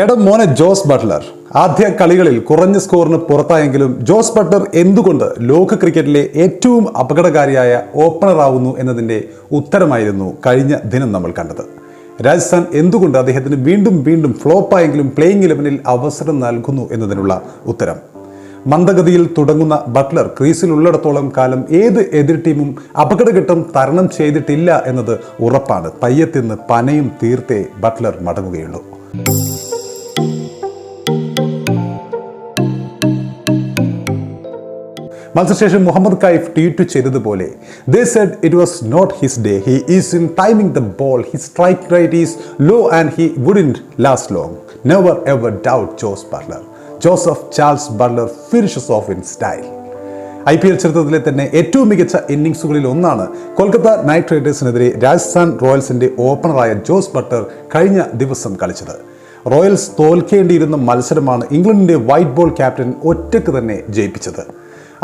എടം മോനെ Jos Buttler ആദ്യ കളികളിൽ കുറഞ്ഞ സ്കോറിന് പുറത്തായെങ്കിലും ജോസ് ബട്ട്ലർ എന്തുകൊണ്ട് ലോക ക്രിക്കറ്റിലെ ഏറ്റവും അപകടകാരിയായ ഓപ്പണർ ആവുന്നു എന്നതിന്റെ ഉത്തരമായിരുന്നു കഴിഞ്ഞ ദിനം നമ്മൾ കണ്ടത്. രാജസ്ഥാൻ എന്തുകൊണ്ട് അദ്ദേഹത്തിന് വീണ്ടും വീണ്ടും ഫ്ലോപ്പായെങ്കിലും പ്ലേയിങ് ഇലവനിൽ അവസരം നൽകുന്നു എന്നതിനുള്ള ഉത്തരം. മന്ദഗതിയിൽ തുടങ്ങുന്ന ബട്ട്ലർ ക്രീസിൽ ഉള്ളിടത്തോളം കാലം ഏത് എതിർ ടീമും അപകടഘട്ടം തരണം ചെയ്തിട്ടില്ല എന്നത് ഉറപ്പാണ്. പയ്യത്തിന്ന് പനയും തീർത്തേ ബട്ട്ലർ മടങ്ങുകയുള്ളൂ. മത്സരശേഷം മുഹമ്മദ് കൈഫ് ട്വീറ്റ് ചെയ്തതുപോലെ they said it was not his day he is in timing the ball he strike rate is low and he wouldn't last long never ever doubt Jos Buttler Joseph Charles Buttler finishes off in style I P L ചരിത്രത്തിലെ തന്നെ ഏറ്റവും മികച്ച ഇന്നിംഗ്സുകളിൽ ഒന്നാണ് Kolkata Knight റൈഡേഴ്സിനെതിരെ രാജസ്ഥാൻ റോയൽസിന്റെ ഓപ്പണറായ Jos Buttler കഴിഞ്ഞ ദിവസം കളിച്ചത്. റോയൽസ് തോൽക്കേണ്ടിയിരുന്ന മത്സരമാണ് ഇംഗ്ലണ്ടിന്റെ വൈറ്റ് ബോൾ ക്യാപ്റ്റൻ ഒറ്റയ്ക്ക് തന്നെ ജയിപ്പിച്ചത്.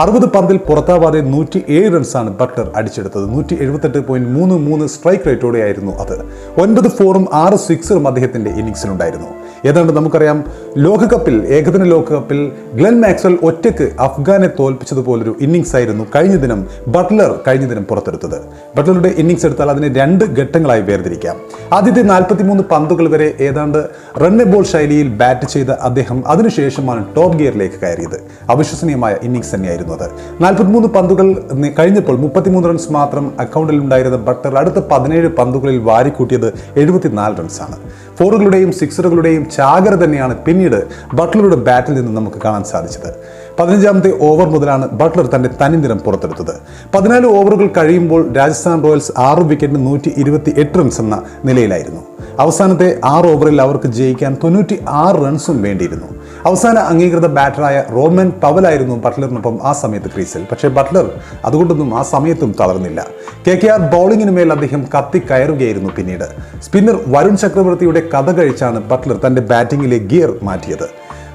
അറുപത് പന്തിൽ പുറത്താവാതെ നൂറ്റി ഏഴ് റൺസാണ് ബട്ട്ലർ അടിച്ചെടുത്തത്. നൂറ്റി എഴുപത്തെട്ട് പോയിന്റ് മൂന്ന് മൂന്ന് സ്ട്രൈക്ക് റേറ്റോടെയായിരുന്നു അത്. ഒൻപത് ഫോറും ആറ് സിക്സറും അദ്ദേഹത്തിന്റെ ഇന്നിംഗ്സിലുണ്ടായിരുന്നു. ഏതാണ്ട് നമുക്കറിയാം ലോകകപ്പിൽ ഏകദിന ലോകകപ്പിൽ ഗ്ലെൻ മാക്സൽ ഒറ്റയ്ക്ക് അഫ്ഗാനെ തോൽപ്പിച്ചതുപോലൊരു ഇന്നിംഗ്സ് ആയിരുന്നു കഴിഞ്ഞ ദിനം ബട്ട്ലർ കഴിഞ്ഞ ദിനം പുറത്തെടുത്തത്. ബട്ട്ലറുടെ ഇന്നിംഗ്സ് എടുത്താൽ അതിനെ രണ്ട് ഘട്ടങ്ങളായി വേർതിരിക്കാം. ആദ്യത്തെ നാൽപ്പത്തിമൂന്ന് പന്തുകൾ വരെ ഏതാണ്ട് റൺ ബോൾ ശൈലിയിൽ ബാറ്റ് ചെയ്ത അദ്ദേഹം അതിനുശേഷമാണ് ടോപ്പ് ഗിയറിലേക്ക് കയറിയത്. അവിശ്വസനീയമായ ഇന്നിംഗ്സ് തന്നെയായിരുന്നു അത് നാൽപ്പത്തിമൂന്ന് പന്തുകൾ കഴിഞ്ഞപ്പോൾ മുപ്പത്തിമൂന്ന് റൺസ് മാത്രം അക്കൗണ്ടിൽ ഉണ്ടായിരുന്ന ബട്ടർ അടുത്ത പതിനേഴ് പന്തുകളിൽ വാരിക്കൂട്ടിയത് എഴുപത്തിനാല് റൺസാണ് ഫോറുകളുടെയും സിക്സറുകളുടെയും ചാകര തന്നെയാണ് പിന്നീട് ബട്ട്ലറുടെ ബാറ്റിൽ നിന്ന് നമുക്ക് കാണാൻ സാധിച്ചത്. പതിനഞ്ചാമത്തെ ഓവർ മുതലാണ് ബട്ട്ലർ തന്റെ തനിനിറം പുറത്തെടുത്തത്. പതിനാല് ഓവറുകൾ കഴിയുമ്പോൾ രാജസ്ഥാൻ റോയൽസ് ആറ് വിക്കറ്റിന് നൂറ്റി ഇരുപത്തി എട്ട് റൺസ് എന്ന നിലയിലായിരുന്നു. അവസാനത്തെ ആറ് ഓവറിൽ അവർക്ക് ജയിക്കാൻ തൊണ്ണൂറ്റി ആറ് റൺസും വേണ്ടിയിരുന്നു. അവസാന അംഗീകൃത ബാറ്ററായ റോമൻ പവലായിരുന്നു ബട്ട്ലറിനൊപ്പം ആ സമയത്ത് ക്രീസിൽ. പക്ഷേ ബട്ട്ലർ അതുകൊണ്ടൊന്നും ആ സമയത്തും തളർന്നില്ല. കെ കെ ആർ ബൗളിങ്ങിന് മേൽ അദ്ദേഹം കത്തിക്കയറുകയായിരുന്നു പിന്നീട്. സ്പിന്നർ വരുൺ ചക്രവർത്തിയുടെ കഥ കഴിച്ചാണ് ബട്ട്ലർ തന്റെ ബാറ്റിംഗിലെ ഗിയർ മാറ്റിയത്.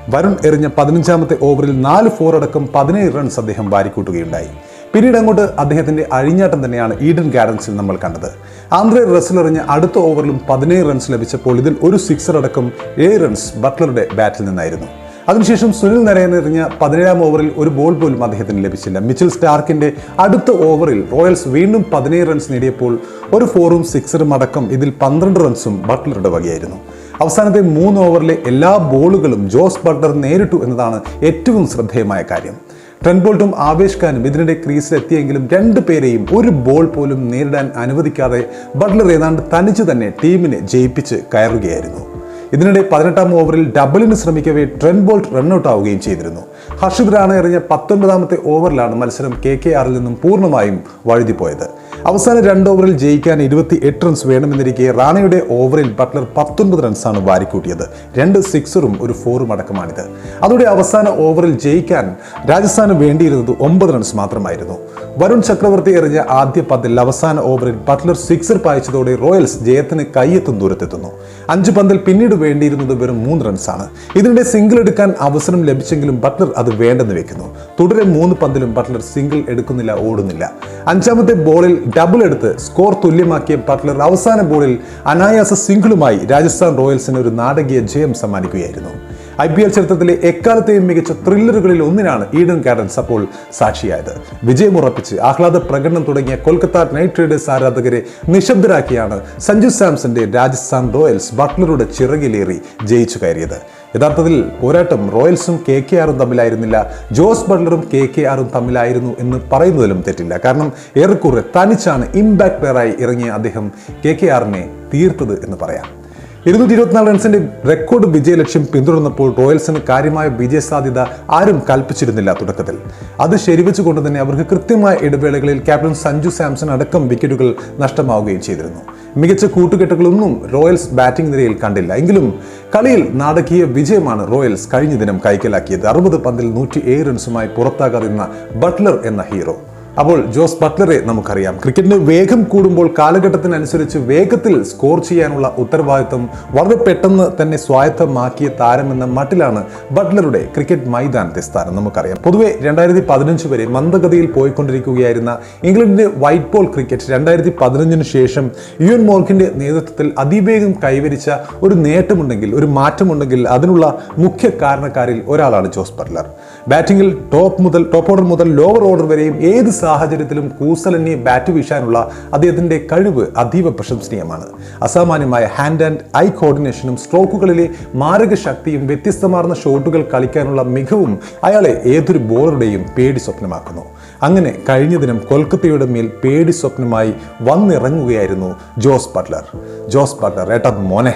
വരുൺ എറിഞ്ഞ പതിനഞ്ചാമത്തെ ഓവറിൽ നാല് ഫോർ അടക്കം പതിനേഴ് റൺസ് അദ്ദേഹം വാരിക്കൂട്ടുകയുണ്ടായി. പിന്നീട് അങ്ങോട്ട് അദ്ദേഹത്തിന്റെ അഴിഞ്ഞാട്ടം തന്നെയാണ് ഈഡൻ ഗാർഡൻസിൽ നമ്മൾ കണ്ടത്. ആന്ധ്ര റസിൽ എറിഞ്ഞ അടുത്ത ഓവറിലും പതിനേഴ് റൺസ് ലഭിച്ചപ്പോൾ ഇതിൽ ഒരു സിക്സർ അടക്കം ഏഴ് റൺസ് ബട്ട്ലറുടെ ബാറ്റിൽ നിന്നായിരുന്നു. അതിനുശേഷം സുനിൽ നരയൻ എറിഞ്ഞ പതിനേഴാം ഓവറിൽ ഒരു ബോൾ പോലും അദ്ദേഹത്തിന് ലഭിച്ചില്ല. മിച്ചിൽ സ്റ്റാർക്കിന്റെ അടുത്ത ഓവറിൽ റോയൽസ് വീണ്ടും പതിനേഴ് റൺസ് നേടിയപ്പോൾ ഒരു ഫോറും സിക്സറും അടക്കം ഇതിൽ പന്ത്രണ്ട് റൺസും ബട്ട്ലറുടെ വകയായിരുന്നു. അവസാനത്തെ മൂന്ന് ഓവറിലെ എല്ലാ ബോളുകളും ജോസ് ബട്ട്ലർ നേരിട്ടു എന്നതാണ് ഏറ്റവും ശ്രദ്ധേയമായ കാര്യം. ട്രെൻബോൾട്ടും ആവേശ് ഖാനും ഇതിനിടെ ക്രീസിലെത്തിയെങ്കിലും രണ്ട് പേരെയും ഒരു ബോൾ പോലും നേരിടാൻ അനുവദിക്കാതെ ബട്ട്ലർ ഏതാണ്ട് തനിച്ച് തന്നെ ടീമിനെ ജയിപ്പിച്ച് കയറുകയായിരുന്നു. ഇതിനിടെ പതിനെട്ടാം ഓവറിൽ ഡബിളിന് ശ്രമിക്കവേ ട്രെൻബോൾട്ട് റണ്ണൌട്ട് ആവുകയും ചെയ്തിരുന്നു. ഹർഷിദ് റാണ എറിഞ്ഞ പത്തൊൻപതാമത്തെ ഓവറിലാണ് മത്സരം കെ കെ ആറിൽ നിന്നും പൂർണമായും വഴുതിപ്പോയത്. അവസാന രണ്ട് ഓവറിൽ ജയിക്കാൻ ഇരുപത്തി എട്ട് റൺസ് വേണമെന്നിരിക്കെ റാണയുടെ ഓവറിൽ ബട്ട്ലർ പത്തൊൻപത് റൺസാണ് വാരിക്കൂട്ടിയത്. രണ്ട് സിക്സറും ഒരു ഫോറും അടക്കമാണിത്. അതോടെ അവസാന ഓവറിൽ ജയിക്കാൻ രാജസ്ഥാന് വേണ്ടിയിരുന്നത് ഒമ്പത് റൺസ് മാത്രമായിരുന്നു. വരുൺ ചക്രവർത്തി എറിഞ്ഞ ആദ്യ പന്തിൽ അവസാന ഓവറിൽ ബട്ട്ലർ സിക്സർ പായിച്ചതോടെ റോയൽസ് ജയത്തിന് കയ്യെത്തും ദൂരത്തെത്തുന്നു. അഞ്ച് പന്തിൽ പിന്നീട് വേണ്ടിയിരുന്നത് വെറും മൂന്ന് റൺസാണ് ഇതിനിടെ സിംഗിൾ എടുക്കാൻ അവസരം ലഭിച്ചെങ്കിലും ബട്ട്ലർ അത് വേണ്ടെന്ന് വെക്കുന്നു. തുടരെ മൂന്ന് പന്തിലും ബട്ട്ലർ സിംഗിൾ എടുക്കുന്നില്ല ഓടുന്നില്ല. അഞ്ചാമത്തെ ബോളിൽ ഡബിൾ എടുത്ത് സ്കോർ തുല്യമാക്കിയ ബട്ട്ലർ അവസാന ബോളിൽ അനായാസ സിംഗിളുമായി രാജസ്ഥാൻ റോയൽസിന് ഒരു നാടകീയ ജയം സമ്മാനിക്കുകയായിരുന്നു. ഐ പി എൽ ചരിത്രത്തിലെ എക്കാലത്തെയും മികച്ച ത്രില്ലറുകളിൽ ഒന്നിനാണ് ഈഡൻ ഗാർഡൻസ് അപ്പോൾ സാക്ഷിയായത്. വിജയമുറപ്പിച്ച് ആഹ്ലാദ പ്രകടനം തുടങ്ങിയ കൊൽക്കത്ത നൈറ്റ് റൈഡേഴ്സ് ആരാധകരെ നിശബ്ദരാക്കിയാണ് സഞ്ജു സാംസന്റെ രാജസ്ഥാൻ റോയൽസ് ബട്ട്ലറുടെ ചിറകിലേറി ജയിച്ചു കയറിയത്. യഥാർത്ഥത്തിൽ പോരാട്ടം റോയൽസും കെ കെ ആറും തമ്മിലായിരുന്നില്ല. ജോസ് ബട്ട്ലറും കെ കെ ആറും തമ്മിലായിരുന്നു എന്ന് പറയുന്നതിലും തെറ്റില്ല. കാരണം ഏറെക്കുറെ തനിച്ചാണ് ഇമ്പാക്ട് പ്ലെയറായി ഇറങ്ങിയ അദ്ദേഹം കെ കെ ആറിനെ തീർത്തത് എന്ന് പറയാം. ഇരുന്നൂറ്റി ഇരുപത്തിനാല് റൺസിന്റെ റെക്കോർഡ് വിജയലക്ഷ്യം പിന്തുടർന്നപ്പോൾ റോയൽസിന് കാര്യമായ വിജയ സാധ്യത ആരും കൽപ്പിച്ചിരുന്നില്ല തുടക്കത്തിൽ. അത് ശരിവെച്ചുകൊണ്ട് തന്നെ അവർക്ക് കൃത്യമായ ഇടവേളകളിൽ ക്യാപ്റ്റൻ സഞ്ജു സാംസൺ അടക്കം വിക്കറ്റുകൾ നഷ്ടമാവുകയും ചെയ്തിരുന്നു. മികച്ച കൂട്ടുകെട്ടുകളൊന്നും റോയൽസ് ബാറ്റിംഗ് നിരയിൽ കണ്ടില്ല. എങ്കിലും കളിയിൽ നാടകീയ വിജയമാണ് റോയൽസ് കഴിഞ്ഞ ദിനം കൈക്കലാക്കിയത്. അറുപത് പന്തിൽ നൂറ്റി റൺസുമായി പുറത്താകാതിരുന്ന ബട്ട്ലർ എന്ന ഹീറോ അപ്പോൾ ജോസ് ബട്ട്ലറെ നമുക്കറിയാം. ക്രിക്കറ്റിന് വേഗം കൂടുമ്പോൾ കാലഘട്ടത്തിനനുസരിച്ച് വേഗത്തിൽ സ്കോർ ചെയ്യാനുള്ള ഉത്തരവാദിത്വം വളരെ പെട്ടെന്ന് തന്നെ സ്വായത്തമാക്കിയ താരമെന്ന മട്ടിലാണ് ബട്ട്ലറുടെ ക്രിക്കറ്റ് മൈതാനത്തെ സ്ഥാനം. നമുക്കറിയാം. പൊതുവെ രണ്ടായിരത്തി പതിനഞ്ച് വരെ മന്ദഗതിയിൽ പോയിക്കൊണ്ടിരിക്കുകയായിരുന്ന ഇംഗ്ലണ്ടിന്റെ വൈറ്റ് ബോൾ ക്രിക്കറ്റ് രണ്ടായിരത്തി പതിനഞ്ചിന് ശേഷം യു എൻ മോർക്കിന്റെ നേതൃത്വത്തിൽ അതിവേഗം കൈവരിച്ച ഒരു നേട്ടമുണ്ടെങ്കിൽ ഒരു മാറ്റമുണ്ടെങ്കിൽ അതിനുള്ള മുഖ്യ കാരണക്കാരിൽ ഒരാളാണ് ജോസ് ബട്ട്ലർ. ബാറ്റിംഗിൽ ടോപ്പ് മുതൽ ടോപ്പ് ഓർഡർ മുതൽ ലോവർ ഓർഡർ വരെയും ഏത് സാഹചര്യത്തിലും കൂസലന്യെ ബാറ്റ് വീശാനുള്ള അദ്ദേഹത്തിന്റെ കഴിവ് അതീവ പ്രശംസനീയമാണ്. അസാമാന്യമായ ഹാൻഡ് ആൻഡ് ഐ കോർഡിനേഷനും സ്ട്രോക്കുകളിലെ മാരക ശക്തിയും വ്യത്യസ്തമാർന്ന ഷോട്ടുകൾ കളിക്കാനുള്ള മികവും അയാളെ ഏതൊരു ബോളറുടെയും പേടി സ്വപ്നമാക്കുന്നു. അങ്ങനെ കഴിഞ്ഞ ദിനം കൊൽക്കത്തയുടെ മേൽ പേടി സ്വപ്നമായി വന്നിറങ്ങുകയായിരുന്നു ജോസ് ബട്ട്ലർ. ജോസ് ബട്ട്ലർ ഏട്ടാ മോനെ.